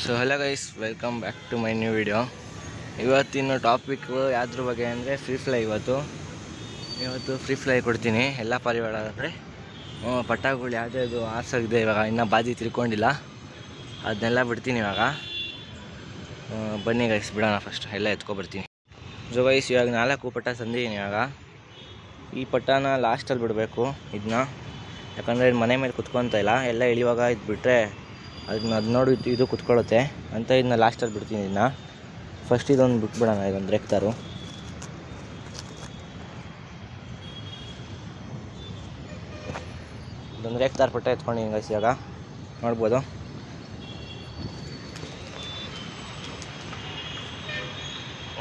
So hello guys welcome back to my new video ಇವತ್ತಿನ topic ಯಾವ್ದ್ರ ಬಗ್ಗೆ ಅಂದರೆ ಫ್ರೀ ಫ್ಲೈ ಇವತ್ತು. ಇವತ್ತು ಫ್ರೀ ಫ್ಲೈ ಕೊಡ್ತೀನಿ, ಎಲ್ಲ ಪರಿವಾರ ಅಂದರೆ ಪಟಾಗಳು ಯಾವುದ್ಯಾವುದು ಆರ್ಸೋಗಿದೆ ಇವಾಗ, ಇನ್ನೂ ಬಾದಿ ತಿಳ್ಕೊಂಡಿಲ್ಲ. ಅದನ್ನೆಲ್ಲ ಬಿಡ್ತೀನಿ ಇವಾಗ. ಬನ್ನಿ ಗೈಸ್ ಬಿಡೋಣ ಫಸ್ಟ್ ಎಲ್ಲ ಎತ್ಕೊಬರ್ತೀನಿ. ಸೊ ಗೈಸ್ ಇವಾಗ ನಾಲ್ಕು ಪಟ ತಂದಿದ್ದೀನಿ ಇವಾಗ. ಈ ಪಟಾನ ಲಾಸ್ಟಲ್ಲಿ ಬಿಡಬೇಕು ಇದನ್ನ ಯಾಕಂದರೆ ಮನೆ ಮೇಲೆ ಕುತ್ಕೊತ ಇಲ್ಲ, ಎಲ್ಲ ಇಳಿಯುವಾಗ ಇದು ಬಿಟ್ಟರೆ ಅದನ್ನ ಅದು ನೋಡಿ, ಇದು- ಕುತ್ಕೊಳ್ಳುತ್ತೆ. ಅಂತ ಇದನ್ನ ಲಾಸ್ಟಲ್ಲಿ ಬಿಡ್ತೀನಿ ಇದನ್ನ ಫಸ್ಟ್ ಇದೊಂದು ಬಿಟ್ಬಿಡೋಣ ಇದೊಂದು ರೆಕ್ತಾರು. ಇದೊಂದು ರೇಕ್ತಾರ್ ಪಟ್ಟ ಎತ್ಕೊಂಡು ಹಿಂಗೆ ಇವಾಗ ನೋಡ್ಬೋದು.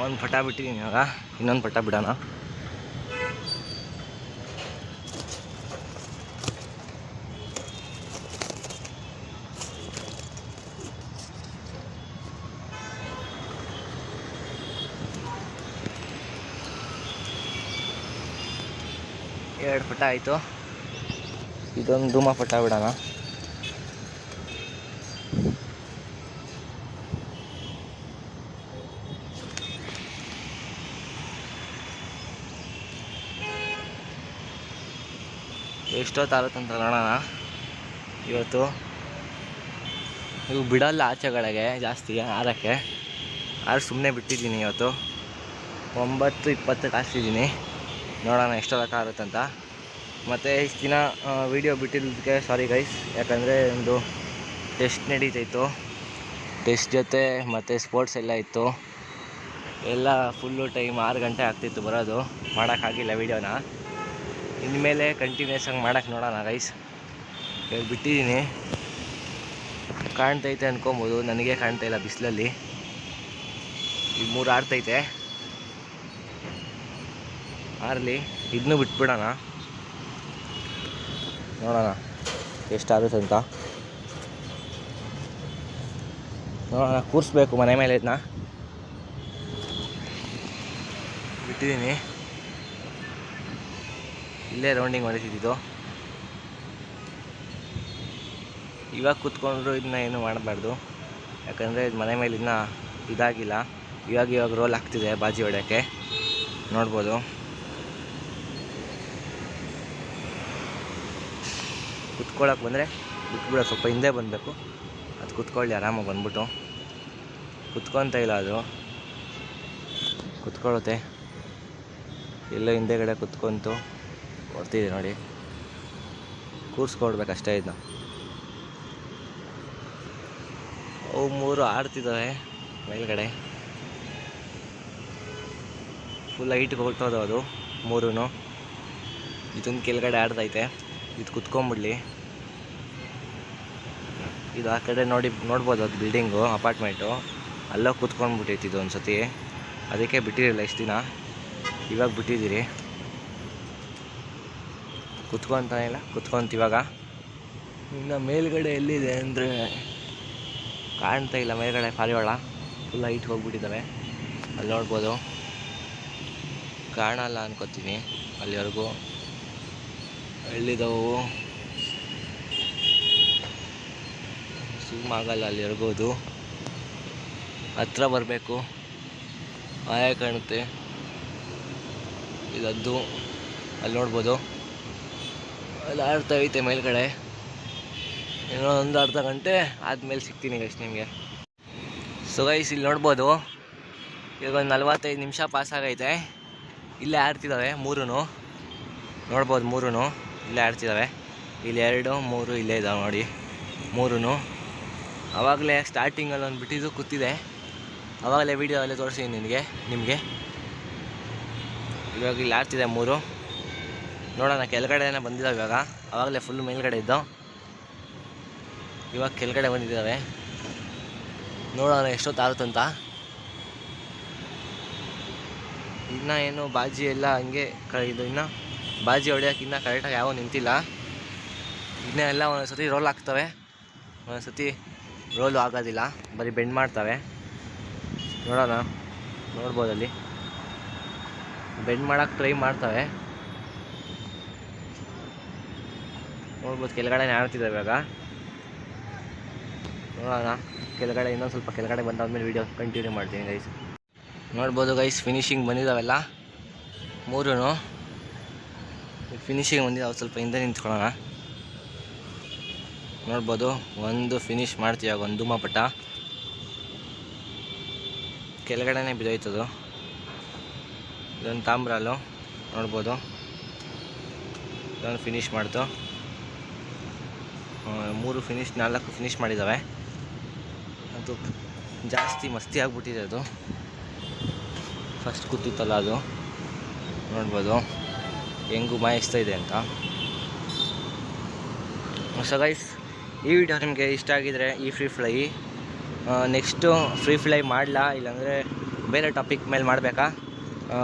ಒಂದು ಪಟ ಬಿಟ್ಟಿದ್ದೀನಿ ಇವಾಗ. ಇನ್ನೊಂದು ಪಟ ಬಿಡೋಣ. ಎರಡು ಪುಟ ಆಯಿತು. ಇದೊಂದು ಧೂಮ ಪುಟ ಬಿಡೋಣ. ಎಷ್ಟೋ ಅಂತ ನೋಡೋಣ ಇವತ್ತು ಇವು ಬಿಡಲ್ಲ ಆಚೆಗಳಿಗೆ ಜಾಸ್ತಿ ಆರಕ್ಕೆ. ಆರು ಸುಮ್ಮನೆ ಬಿಟ್ಟಿದ್ದೀನಿ ಇವತ್ತು. ಒಂಬತ್ತು ಇಪ್ಪತ್ತಕ್ಕೆ ಹಾಕ್ತಿದ್ದೀನಿ ನೋಡೋಣ ಎಷ್ಟು ಆಗುತ್ತೆ ಅಂತ ಮತ್ತು ಇಷ್ಟು ದಿನ ವೀಡಿಯೋ ಬಿಟ್ಟಿದ್ದಕ್ಕೆ ಸಾರಿ ಗೈಸ್ ಯಾಕಂದರೆ ಒಂದು ಟೆಸ್ಟ್ ನಡೀತಾಯಿತ್ತು ಟೆಸ್ಟ್ ಜೊತೆ ಮತ್ತು ಸ್ಪೋರ್ಟ್ಸ್ ಎಲ್ಲ ಇತ್ತು. ಎಲ್ಲ ಫುಲ್ಲು ಟೈಮ್ ಆರು ಗಂಟೆ ಆಗ್ತಿತ್ತು ಬರೋದು. ಮಾಡೋಕ್ಕಾಗಿಲ್ಲ ವೀಡಿಯೋನ ಇನ್ಮೇಲೆ ಕಂಟಿನ್ಯೂಸ್ ಆಗಿ ಮಾಡೋಕ್ಕೆ ನೋಡೋಣ ಗೈಸ್ ಇವಾಗ ಬಿಟ್ಟಿದ್ದೀನಿ. ಕಾಣ್ತೈತೆ ಅಂದ್ಕೊಬೋದು ನನಗೆ ಕಾಣ್ತಾ ಇಲ್ಲ ಬಿಸಿಲಲ್ಲಿ. ಈ ಮೂರು ಆಡ್ತೈತೆ. ಆರಲಿ ಇದನ್ನು ಬಿಟ್ಬಿಡೋಣ. ನೋಡೋಣ ಎಷ್ಟಾಗುತ್ತೆ ಅಂತ. ನೋಡೋಣ, ಕೂರಿಸ್ಬೇಕು ಮನೆ ಮೇಲೆ ಇದನ್ನ ಬಿಟ್ಟಿದ್ದೀನಿ. ಇಲ್ಲೇ ರೌಂಡಿಂಗ್ ಹೊಡಿತಿದ್ದು ಇವಾಗ ಕೂತ್ಕೊಂಡ್ರು ಇದನ್ನ ಏನು ಮಾಡಬಾರ್ದು. ಯಾಕಂದರೆ ಇದು ಮನೆ ಮೇಲೆ ಇನ್ನೂ ಇದಾಗಿಲ್ಲ. ಇವಾಗ ಇವಾಗ ರೋಲ್ ಆಗ್ತಿದೆ ಬಾಜಿ ಹೊಡೆಯೋಕ್ಕೆ. ನೋಡ್ಬೋದು. ಕುತ್ಕೊಳ್ಳೋಕೆ ಬಂದರೆ ಬಿಟ್ಬಿಡ ಸ್ವಲ್ಪ ಹಿಂದೆ ಬಂದಬೇಕು. ಅದು ಕುತ್ಕೊಳ್ಳಿ, ಆರಾಮಾಗಿ ಬಂದ್ಬಿಟ್ಟು. ಕುತ್ಕೊತ ಇಲ್ಲ ಅದು. ಕುತ್ಕೊಳ್ಳುತ್ತೆ. ಎಲ್ಲೋ ಹಿಂದೆಗಡೆ ಕುತ್ಕೊಂತು. ಕೊಡ್ತಿದೆ ನೋಡಿ. ಕೂರಿಸ್ಕೊಡ್ಬೇಕಷ್ಟೇ ಇದನ್ನ ಅವು ಮೂರು ಆಡ್ತಿದ್ದಾವೆ ಮೇಲ್ಗಡೆ. ಫುಲ್ ಹೈಟ್ಗೆ ಹೊರಟೋದು ಅದು ಮೂರೂ ಇದೊಂದು ಕೆಳಗಡೆ ಆಡ್ತೈತೆ ಇದು ಕುತ್ಕೊಂಬಿಡ್ಲಿ ಇದು ಆ ಕಡೆ ನೋಡಿ, ನೋಡ್ಬೋದು ಅದು ಬಿಲ್ಡಿಂಗು ಅಪಾರ್ಟ್ಮೆಂಟು ಅಲ್ಲೋ ಕುತ್ಕೊಂಡ್ಬಿಟ್ಟೈತಿ ಇದು ಒಂದು ಸತಿ ಅದಕ್ಕೆ ಬಿಟ್ಟಿರಲಿಲ್ಲ ಇಷ್ಟು ದಿನ. ಇವಾಗ ಬಿಟ್ಟಿದ್ದೀರಿ. ಕುತ್ಕೊಂತ ಇವಾಗ. ಇನ್ನು ಮೇಲ್ಗಡೆ ಎಲ್ಲಿದೆ ಅಂದರೆ ಕಾಣ್ತಾ ಇಲ್ಲ ಮೇಲ್ಗಡೆ ಪಾರಿವಾಳ. ಫುಲ್ ಹೈಟ್ ಹೋಗ್ಬಿಟ್ಟಿದ್ದಾವೆ. ಅಲ್ಲಿ ನೋಡ್ಬೋದು. ಕಾಣಲ್ಲ ಅನ್ಕೋತೀನಿ ಅಲ್ಲಿವರೆಗೂ. ಎಲ್ಲಿದ್ದಾವು ಸುಮ್ ಆಗಲ್ಲ ಅಲ್ಲಿ ಅದು ಹತ್ರ ಬರಬೇಕು. ಆಯ ಕಾಣುತ್ತೆ. ಇದದ್ದು ಅಲ್ಲಿ ನೋಡ್ಬೋದು. ಅಲ್ಲಿ ಆಡ್ತಾ ಐತೆ ಮೇಲ್ಗಡೆ. ಏನೋ ಒಂದು ಅರ್ಧ ಗಂಟೆ ಆದಮೇಲೆ ಸಿಗ್ತೀನಿ ಗೈಸ್ ನಿಮಗೆ. ಸೊ ಗೈಸ್ ಇಲ್ಲಿ ನೋಡ್ಬೋದು. ಈಗ ಒಂದು ನಲ್ವತ್ತೈದು ನಿಮಿಷ ಪಾಸ್ ಆಗೈತೆ. ಇಲ್ಲೇ ಆಡ್ತಿದ್ದಾವೆ ಮೂರೂ ನೋಡ್ಬೋದು ಮೂರೂ ಇಲ್ಲೇ ಆಡ್ತಿದ್ದಾವೆ ಇಲ್ಲಿ ಎರಡು, ಮೂರು ಇಲ್ಲೇ ಇದ್ದಾವೆ ನೋಡಿ. ಮೂರೂ ಆವಾಗಲೇ ಸ್ಟಾರ್ಟಿಂಗಲ್ಲಿ ಒಂದು ಬಿಟ್ಟಿದ್ದು ಕೂತಿದೆ. ಆವಾಗಲೇ ವೀಡಿಯೋ ಅಲ್ಲೇ ತೋರಿಸಿದ್ದೀನಿ ನಿನಗೆ, ನಿಮಗೆ. ಇವಾಗ ಇಲ್ಲಿ ಆಡ್ತಿದೆ ಮೂರು. ನೋಡೋಣ, ಕೆಳಗಡೆನೇ ಬಂದಿದ್ದಾವೆ ಇವಾಗ. ಆವಾಗಲೇ ಫುಲ್ ಮೇಲ್ಗಡೆ ಇದ್ದು ಇವಾಗ ಕೆಳಗಡೆ ಬಂದಿದ್ದಾವೆ ನೋಡೋಣ ಎಷ್ಟೊತ್ತು ಆಗುತ್ತಂತ ಇನ್ನೂ ಏನು ಬಾಜಿ ಎಲ್ಲ ಹಂಗೆ ಕ ಇದು ಇನ್ನು ಬಾಜಿ ಹೊಡೆಯೋಕ್ಕಿಂತ ಇನ್ನೂ ಕರೆಕ್ಟಾಗಿ ಯಾವ ನಿಂತಿಲ್ಲ. ಇನ್ನೂ ಎಲ್ಲ ಒಂದೊಂದು ಸತಿ ರೋಲ್ ಆಗ್ತವೆ ಒಂದೊಂದು ಸತಿ ರೋಲು ಆಗೋದಿಲ್ಲ. ಬರೀ ಬೆಂಡ್ ಮಾಡ್ತವೆ. ನೋಡೋಣ. ನೋಡ್ಬೋದಲ್ಲಿ ಬೆಂಡ್ ಮಾಡೋಕೆ ಟ್ರೈ ಮಾಡ್ತವೆ. ನೋಡ್ಬೋದು ಕೆಳಗಡೆ ಆಡ್ತಿದ್ದಾವೆ ಇವಾಗ. ನೋಡೋಣ. ಕೆಳಗಡೆ ಇನ್ನೊಂದು ಸ್ವಲ್ಪ ಕೆಳಗಡೆ ಬಂದಾದ್ಮೇಲೆ ವೀಡಿಯೋ ಕಂಟಿನ್ಯೂ ಮಾಡ್ತೀನಿ ಗೈಸ್ ನೋಡ್ಬೋದು ಗೈಸ್ ಫಿನಿಶಿಂಗ್ ಬಂದಿದ್ದಾವೆಲ್ಲ ಮೂರೂ ಫಿನಿಶಿಂಗ್ ಅವ್ರು ಸ್ವಲ್ಪ ಹಿಂದೆ ನಿಂತ್ಕೊಳ್ಳೋಣ. ನೋಡ್ಬೋದು, ಒಂದು ಫಿನಿಶ್ ಮಾಡ್ತೀವಿ ಆಗ ಒಂದು ಧೂಮಪಟ. ಕೆಳಗಡೆನೇ ಬಿದ್ದೋಯ್ತದು. ಇದೊಂದು ತಾಮ್ರಾಲು ನೋಡ್ಬೋದು. ಇದೊಂದು ಫಿನಿಶ್ ಮಾಡ್ತು. ಮೂರು ಫಿನಿಶ್ ನಾಲ್ಕು ಫಿನಿಶ್ ಮಾಡಿದ್ದಾವೆ ಅದು ಜಾಸ್ತಿ ಮಸ್ತಿ ಆಗಿಬಿಟ್ಟಿದೆ ಅದು. ಫಸ್ಟ್ ಕೂತಿತ್ತಲ್ಲ ಅದು. ನೋಡ್ಬೋದು. ಹೆಂಗು ಮಾಯಿಸ್ತಾ ಇದೆ ಅಂತ. ಸೊ ಗೈಸ್ ಈ ವಿಡಿಯೋ ನಿಮಗೆ ಇಷ್ಟ ಆಗಿದರೆ ಈ free fly next free fly ಮಾಡಲಾ? ಇಲ್ಲಾಂದರೆ ಬೇರೆ ಟಾಪಿಕ್ ಮೇಲೆ ಮಾಡಬೇಕಾ?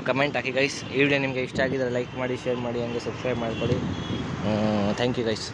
ಕಮೆಂಟ್ ಹಾಕಿ ಗೈಸ್ ಈ ವಿಡಿಯೋ ನಿಮಗೆ ಇಷ್ಟ ಆಗಿದ್ರೆ ಲೈಕ್ ಮಾಡಿ ಶೇರ್ ಮಾಡಿ, ಹಂಗೆ ಸಬ್ಸ್ಕ್ರೈಬ್ ಮಾಡಿಕೊಡಿ. Thank you guys